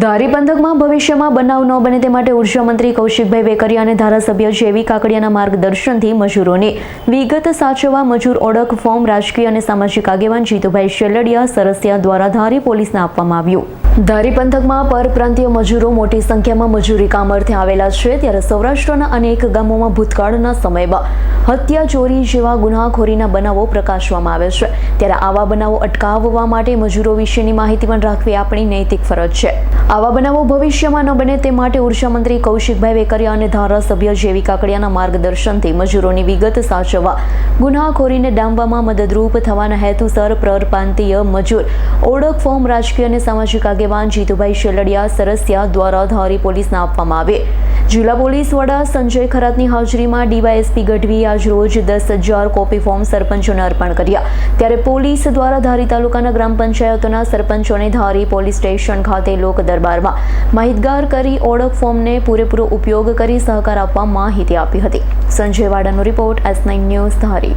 ધારી પંથકમાં ભવિષ્યમાં બનાવ ન બને તે માટે ઊર્જા મંત્રી કૌશિકભાઈ વેકરિયા અને ધારાસભ્ય જેવી કાકડિયાના માર્ગદર્શનથી મજૂરોને વિગત સાચવવા મજૂર ઓળખ ફોર્મ, રાજકીય અને સામાજિક આગેવાન જીતુભાઈ શેલડિયા સરસિયા દ્વારા ધારી પોલીસને આપવામાં આવ્યું. ધારી પંથકમાં પરપ્રાંતીય મજૂરો મોટી સંખ્યામાં મજૂરી કામ અર્થે આવેલા છે, ત્યારે સૌરાષ્ટ્રના અનેક ગામોમાં ભૂતકાળના સમયમાં હત્યા ચોરી જેવા ગુનાખોરીના બનાવો પ્રકાશવામાં આવે છે. ત્યારે આવા બનાવો અટકાવવા માટે મજૂરો વિશેની માહિતી પણ રાખવી આપણી નૈતિક ફરજ છે. આવા બનાવો ભવિષ્યમાં ન બને તે માટે ઉર્જામંત્રી કૌશિકભાઈ વેકરિયા અને ધારાસભ્ય જેવી કાકડિયાના માર્ગદર્શનથી મજૂરોની વિગત સાચવવા, ગુનાખોરીને ડામવામાં મદદરૂપ થવાના હેતુસર પરપ્રાંતીય મજૂર, ઓળખ ફોર્મ, રાજકીય અને સામાજિક આગેવાન જીતુભાઈ શેલડિયા સરસિયા દ્વારા ધારી પોલીસને આપવામાં આવે. જિલ્લા પોલીસ વડા સંજય ખરાતની હાજરીમાં ડીવાયએસપી ગઢવીએ આજરોજ દસ હજાર કોપી ફોર્મ સરપંચોને અર્પણ કર્યા. ત્યારે પોલીસ દ્વારા ધારી તાલુકાના ગ્રામ પંચાયતોના સરપંચોને ધારી પોલીસ સ્ટેશન ખાતે લોક દરબારમાં માહિતગાર કરી ઓળખ ફોર્મને પૂરેપૂરો ઉપયોગ કરી સહકાર આપવા માહિતી આપી હતી. Sanjay વાડાનો report S nine news Dhari.